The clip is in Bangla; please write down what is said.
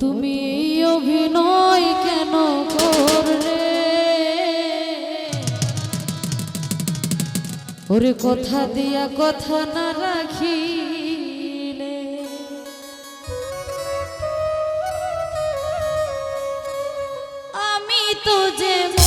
তুমি অভিনয় কেন করলে? ওরে কথা দিয়া কথা না রাখি আমি তো যে